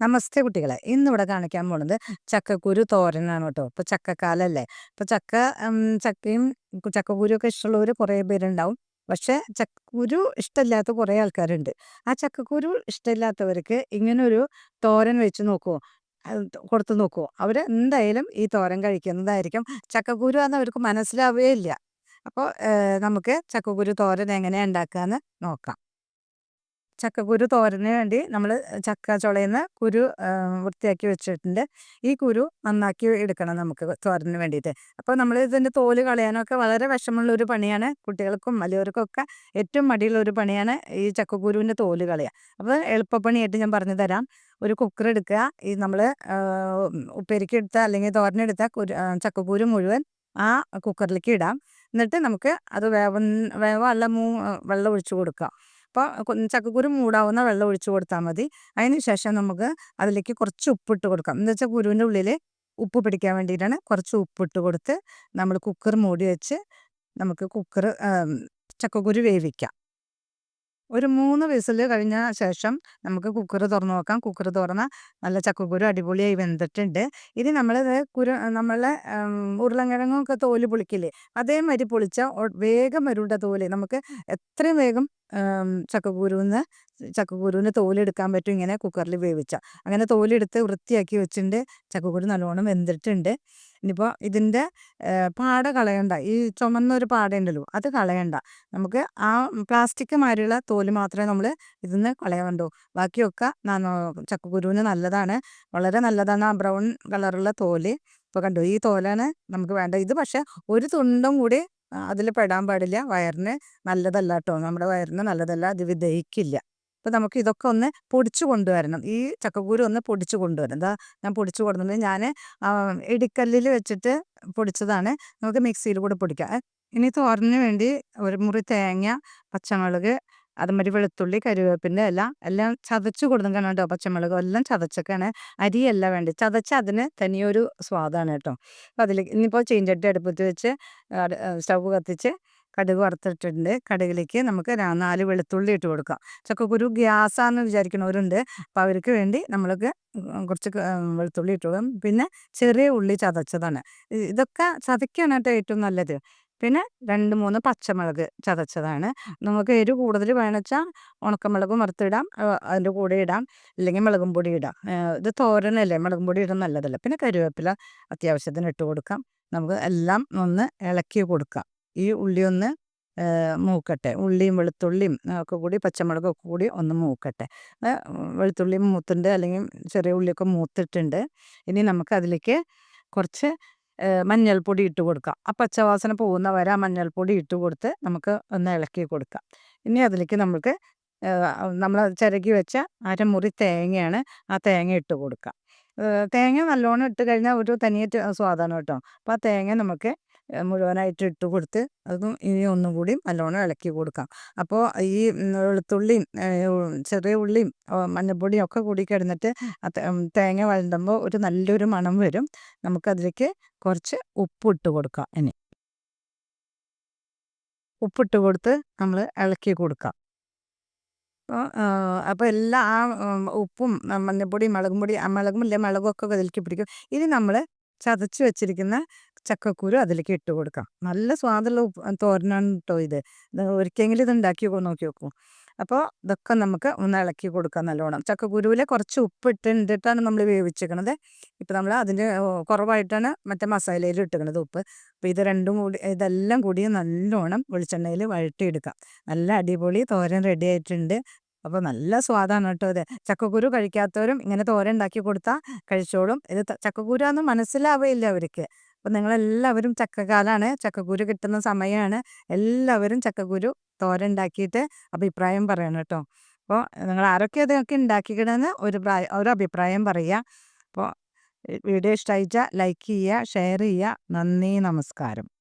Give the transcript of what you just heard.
നമസ്തേ കുട്ടികളെ. ഇന്നിവിടെ കാണിക്കാൻ പോണത് ചക്കക്കുരു തോരനാണ് കേട്ടോ ഇപ്പൊ ചക്കക്കാലല്ലേ. ഇപ്പൊ ചക്ക ചക്കയും ചക്കക്കുരു ഒക്കെ ഇഷ്ടമുള്ളവർ കുറേ പേരുണ്ടാവും. പക്ഷെ ചക്കക്കുരു ഇഷ്ടമില്ലാത്ത കുറേ ആൾക്കാരുണ്ട്. ആ ചക്കക്കുരു ഇഷ്ടമില്ലാത്തവർക്ക് ഇങ്ങനൊരു തോരൻ വെച്ച് നോക്കുമോ കൊടുത്തു നോക്കുമോ അവർ എന്തായാലും ഈ തോരൻ കഴിക്കുന്നതായിരിക്കും. ചക്കക്കുരു എന്ന് അവർക്ക് മനസ്സിലാവുകയില്ല അപ്പോൾ നമുക്ക് ചക്കക്കുരു തോരൻ എങ്ങനെയാണ് ഉണ്ടാക്കുക എന്ന് നോക്കാം. ചക്കക്കുരു തോരന് വേണ്ടി നമ്മൾ ചക്ക ചുളയുന്ന കുരു വൃത്തിയാക്കി വെച്ചിട്ടുണ്ട്. ഈ കുരു നന്നാക്കി എടുക്കണം നമുക്ക് തോരന് വേണ്ടിയിട്ട് അപ്പോൾ നമ്മൾ ഇതിന്റെ തോൽ കളയാനൊക്കെ വളരെ വിഷമമുള്ള ഒരു പണിയാണ് കുട്ടികൾക്കും വലിയവർക്കൊക്കെ ഏറ്റവും മടിയുള്ള ഒരു പണിയാണ് ഈ ചക്കക്കുരുവിന്റെ തോൽ കളയുക. അപ്പോൾ എളുപ്പപ്പണിയായിട്ട് ഞാൻ പറഞ്ഞു തരാം. ഒരു കുക്കർ എടുക്കുക. ഈ നമ്മൾ ഉപ്പേരിക്ക് എടുത്ത അല്ലെങ്കിൽ തോരനെടുത്ത കുരു ചക്കക്കുരു മുഴുവൻ ആ കുക്കറിലേക്ക് ഇടാം. എന്നിട്ട് നമുക്ക് അത് വേവ വേവ അല്ല മൂ വെള്ളം ഒഴിച്ചു കൊടുക്കുക അപ്പോൾ ചക്കക്കുരു മൂടാവുന്ന വെള്ളം ഒഴിച്ചു കൊടുത്താൽ മതി. അതിന് ശേഷം നമുക്ക് അതിലേക്ക് കുറച്ച് ഉപ്പിട്ട് കൊടുക്കാം. എന്ന് വെച്ചാൽ കുരുവിന്റെ ഉള്ളിൽ ഉപ്പ് പിടിക്കാൻ വേണ്ടിയിട്ടാണ് കുറച്ച് ഉപ്പിട്ട് കൊടുത്ത് നമ്മൾ കുക്കർ മൂടി വെച്ച് നമുക്ക് കുക്കർ ചക്കക്കുരു വേവിക്കാം. ഒരു മൂന്ന് വിസിൽ കഴിഞ്ഞ ശേഷം നമുക്ക് കുക്കർ തുറന്ന് നോക്കാം. കുക്കർ തുറന്ന നല്ല ചക്കക്കുരു അടിപൊളിയായി വെന്തിട്ടുണ്ട്. ഇനി നമ്മൾ കുരു നമ്മളെ ഉരുളങ്കിഴങ്ങൊക്കെ തോൽ പൊളിക്കില്ലേ അതേമാതിരി പൊളിച്ച വേഗം വരുണ്ട തോൽ നമുക്ക് എത്രയും വേഗം ചക്കക്കുരുന്ന് ചക്കക്കുരുവിന് തോലെടുക്കാൻ പറ്റും ഇങ്ങനെ കുക്കറിൽ വേവിച്ച അങ്ങനെ തോലെടുത്ത് വൃത്തിയാക്കി വെച്ചിട്ടുണ്ട്. ചക്കക്കുരു നല്ലോണം വെന്തിട്ടുണ്ട്. ഇനിയിപ്പോൾ ഇതിന്റെ പാട കളയണ്ട. ഈ ചുമന്നൊരു പാടയുണ്ടല്ലോ അത് കളയണ്ട. നമുക്ക് ആ പ്ലാസ്റ്റിക് മാതിരിയുള്ള തോൽ മാത്രമേ നമ്മൾ ഇതിന്ന് കളയണ്ടൂ ബാക്കിയൊക്കെ ചക്കക്കുരുവിന് നല്ലതാണ്. വളരെ നല്ലതാണ് ആ ബ്രൗൺ കളറുള്ള തോൽ. ഇപ്പോൾ കണ്ടു ഈ തോലാണ് നമുക്ക് വേണ്ട. ഇത് പക്ഷേ ഒരു തുണ്ടും കൂടി അതിൽ പെടാൻ പാടില്ല. വയറിന് നല്ലതല്ല കേട്ടോ. നമ്മുടെ വയറിന് നല്ലതല്ല. അത് ദഹിക്കില്ല അപ്പോൾ നമുക്ക് ഇതൊക്കെ ഒന്ന് പൊടിച്ചു കൊണ്ടുവരണം. ഈ ചക്കക്കുരു ഒന്ന് പൊടിച്ചു കൊണ്ടുവരണം. എന്താ ഞാൻ പൊടിച്ചു കൊടുക്കുന്നത് ഞാൻ ഇടിക്കല്ലിൽ വെച്ചിട്ട് പൊടിച്ചതാണ്. നമുക്ക് മിക്സിയിൽ കൂടെ പൊടിക്കാം. ഇനി തോരന് വേണ്ടി ഒരു മുറി തേങ്ങ പച്ചമുളക് അതുമാതിരി വെളുത്തുള്ളി കരുവേപ്പിന്റെ എല്ലാം എല്ലാം ചതച്ച് കൊടുക്കണം കേട്ടോ പച്ചമുളക്. എല്ലാം ചതച്ചൊക്കെയാണ്. അരിയല്ല വേണ്ടി ചതച്ച് അതിന് തനിയൊരു സ്വാദാണ് കേട്ടോ. അപ്പോൾ അതിലേക്ക് ഇനിയിപ്പോൾ ചീഞ്ചട്ടി അടുപ്പത്ത് വെച്ച് സ്റ്റൗ കത്തിച്ച് കടുക് വറുത്തിട്ടുണ്ട് കടുകിലേക്ക് നമുക്ക് നാല് വെളുത്തുള്ളി ഇട്ട് കൊടുക്കാം. ചക്കക്കുരു ഗ്യാസാന്ന് വിചാരിക്കുന്നവരുണ്ട്. അപ്പോൾ അവർക്ക് വേണ്ടി നമ്മൾക്ക് കുറച്ച് വെളുത്തുള്ളി ഇട്ട് കൊടുക്കാം. പിന്നെ ചെറിയ ഉള്ളി ചതച്ചതാണ്. ഇതൊക്കെ ചതയ്ക്കാണ് കേട്ടോ ഏറ്റവും നല്ലത്. പിന്നെ രണ്ട് മൂന്ന് പച്ചമുളക് ചതച്ചതാണ്. നമുക്ക് എരിവ് കൂടുതൽ വേണമെച്ചാൽ ഉണക്കമുളകും വറുത്തിടാം. അതിന്റെ കൂടെ ഇടാം. ഇല്ലെങ്കിൽ മുളകും പൊടി ഇടാം. ഇത് തോരനല്ലേ? മുളകും പൊടി ഇടാൻ നല്ലതല്ല. പിന്നെ കരുവേപ്പില അത്യാവശ്യത്തിന് ഇട്ട് കൊടുക്കാം. നമുക്ക് എല്ലാം ഒന്ന് ഇളക്കി കൊടുക്കാം. ഈ ഉള്ളി ഒന്ന് മൂക്കട്ടെ. ഉള്ളിയും വെളുത്തുള്ളിയും ഒക്കെ കൂടി പച്ചമുളകൊക്കെ കൂടി ഒന്ന് മൂക്കട്ടെ. വെളുത്തുള്ളി മൂത്തുണ്ട് അല്ലെങ്കിൽ ചെറിയ ഉള്ളിയൊക്കെ മൂത്തിട്ടുണ്ട്. ഇനി നമുക്ക് അതിലേക്ക് കുറച്ച് മഞ്ഞൾപ്പൊടി ഇട്ട് കൊടുക്കാം. ആ പച്ചവാസന പോകുന്ന വരെ ആ മഞ്ഞൾപ്പൊടി ഇട്ട് കൊടുത്ത് നമുക്ക് ഒന്ന് ഇളക്കി കൊടുക്കാം. ഇനി അതിലേക്ക് നമുക്ക് നമ്മൾ ചിരകി വെച്ച അരമുറി തേങ്ങയാണ് ആ തേങ്ങ ഇട്ട് കൊടുക്കുക തേങ്ങ നല്ലോണം ഇട്ട് കഴിഞ്ഞാൽ ഒരു തനിയെ സ്വാദാണ് കേട്ടോ. അപ്പോൾ ആ തേങ്ങ നമുക്ക് മുഴുവനായിട്ട് ഇട്ട് കൊടുത്ത് അതും ഇനി ഒന്നും കൂടി നല്ലോണം ഇളക്കി കൊടുക്കാം. അപ്പോൾ ഈ വെളുത്തുള്ളിയും ചെറിയ ഉള്ളിയും മഞ്ഞൾപ്പൊടിയും ഒക്കെ കൂടി കിടന്നിട്ട് തേങ്ങ വഴണ്ടുമ്പോൾ ഒരു നല്ലൊരു മണം വരും. നമുക്കതിലേക്ക് കുറച്ച് ഉപ്പിട്ട് കൊടുക്കാം ഇനി. ഉപ്പിട്ട് കൊടുത്ത് നമ്മൾ ഇളക്കി കൊടുക്കാം. അപ്പോൾ എല്ലാ ആ ഉപ്പും മഞ്ഞൾപ്പൊടിയും മുളകും പൊടി മുളകും ഇല്ല? മുളകൊക്കെ അതിലേക്ക് പിടിക്കും. ഇനി നമ്മൾ ചതച്ച് വെച്ചിരിക്കുന്ന ചക്കക്കുരു അതിലേക്ക് ഇട്ട് കൊടുക്കാം. നല്ല സ്വാദുള്ള തോരനാണ് കേട്ടോ ഇത്. ഒരിക്കലെങ്കിലും ഇത് ഉണ്ടാക്കി നോക്കി നോക്കൂ അപ്പോൾ ഇതൊക്കെ നമുക്ക് ഒന്ന് ഇളക്കി കൊടുക്കാം നല്ലോണം. ചക്കക്കുരുവിൽ കുറച്ച് ഉപ്പ് ഇട്ടിട്ടാണ് നമ്മൾ വേവിച്ചിരിക്കണത് ഇപ്പം നമ്മൾ അതിന്റെ കുറവായിട്ടാണ് മറ്റേ മസാലയിൽ ഇട്ടിരിക്കണത് ഉപ്പ്. അപ്പോൾ ഇത് രണ്ടും കൂടി ഇതെല്ലാം കൂടി നല്ലോണം വെളിച്ചെണ്ണയിൽ വഴട്ടിയെടുക്കാം നല്ല അടിപൊളി തോരൻ റെഡി ആയിട്ടുണ്ട്. അപ്പോൾ നല്ല സ്വാദാണ് കേട്ടോ ഇത്. ചക്കക്കുരു കഴിക്കാത്തവരും ഇങ്ങനെ തോരണ്ടാക്കി കൊടുത്താൽ കഴിച്ചോളും. ഇത് ചക്കക്കുരാന്ന് മനസ്സിലാവുകയില്ല അവർക്ക്. അപ്പോൾ നിങ്ങളെല്ലാവരും ചക്കക്കാലാണ് ചക്കക്കുരു കിട്ടുന്ന സമയമാണ് എല്ലാവരും ചക്കക്കുരു തോരണ്ടാക്കിയിട്ട് അഭിപ്രായം പറയണം കേട്ടോ. അപ്പോൾ നിങ്ങൾ ആരൊക്കെ അതൊക്കെ ഉണ്ടാക്കിക്കണമെന്ന് ഒരു ഒരു അഭിപ്രായം പറയുക. അപ്പോൾ വീഡിയോ ഇഷ്ടമായിച്ചാൽ ലൈക്ക് ചെയ്യുക ഷെയർ ചെയ്യുക. നന്ദി നമസ്കാരം.